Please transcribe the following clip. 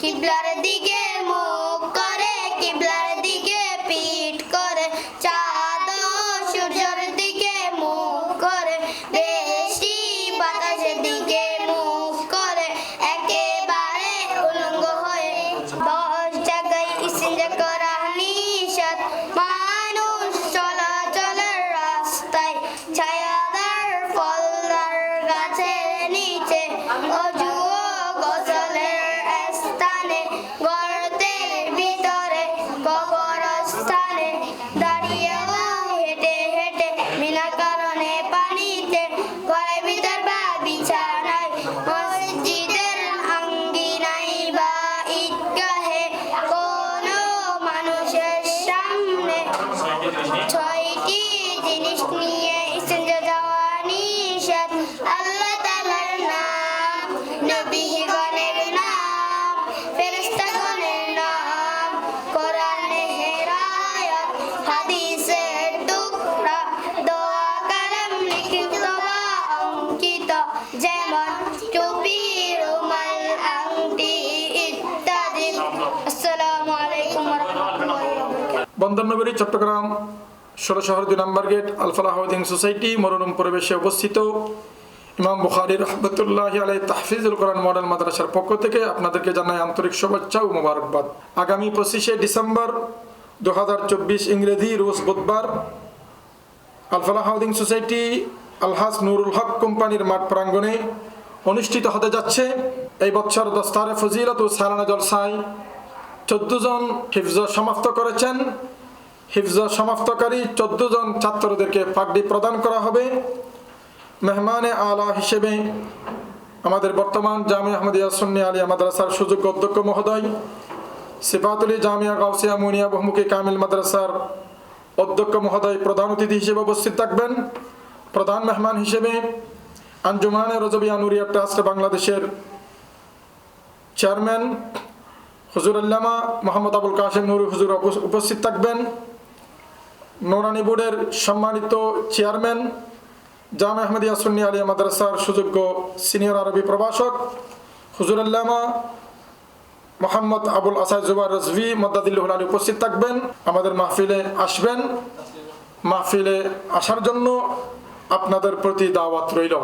কিবলার দিকে ছয়টি জিনিস নিয়ে তাআলার নাম, নবীগণের নাম, ফেরেশতাগণের নাম বা অঙ্কিত, যেমন টুপি, রুমাল, আংটি ইত্যাদি। আসসালামু আলাইকুম রাহমাতুল্লাহি। বন্দরনগরী, চট্টগ্রাম, ষোলো শহর দুই নম্বর গেট আলফালা সোসাইটি মনোরম পরিবেশে অবস্থিত। ইমাম বুখারি রহমতুল্লাহ আলাই তাহফিজুল কোরআন মডেল মাদ্রাসার পক্ষ থেকে আপনাদেরকে জানাই আন্তরিক শুভেচ্ছা ও মোবারকবাদ। আগামী পঁচিশে ডিসেম্বর দু হাজার চব্বিশ ইংরেজি রোজ বুধবার আলফালা সোসাইটি, আলহাজ নুরুল হক কোম্পানির মাঠ প্রাঙ্গণে অনুষ্ঠিত হতে যাচ্ছে। এই বছর দস্তারে ফজিলত ও সালানা জলসায় চোদ্দ জন হিফজ সমাপ্ত করেছেন। হিফজ সমাপ্তকারী চোদ্দ জন ছাত্রদেরকে পাগড়ি প্রদান করা হবে। মেহমানে আলা হিসেবে আমাদের বর্তমান জামিয়া আহমদিয়া সুন্নি আলিয়া মাদ্রাসার সুযোগ্য অধ্যক্ষ মহোদয়, সিফাতুলি জামিয়া গাউসিয়া মুনিয়া বহুমুখী কামিল মাদ্রাসার অধ্যক্ষ মহোদয় প্রধান অতিথি হিসেবে উপস্থিত থাকবেন। প্রধান মেহমান হিসেবে আঞ্জুমানে রজবিয়া নুরিয়া ট্রাস্ট বাংলাদেশের চেয়ারম্যান হুজুর আল্লামা মোহাম্মদ আবুল কাশেম নুর হুজুর উপস্থিত থাকবেন। নৌরানি বোর্ডের সম্মানিত চেয়ারম্যান জাম আহমদিয়া সুন্নি আলিয়া মাদ্রাসার সুযোগ্য সিনিয়র আরবি প্রভাষক হুজুর আল্লামা মোহাম্মদ আবুল আসাদ জুবার রজভি মদ্দাদিল্লুল আলী উপস্থিত থাকবেন। আমাদের মাহফিলে আসবেন। মাহফিলে আসার জন্য আপনাদের প্রতি দাওয়াত রইল।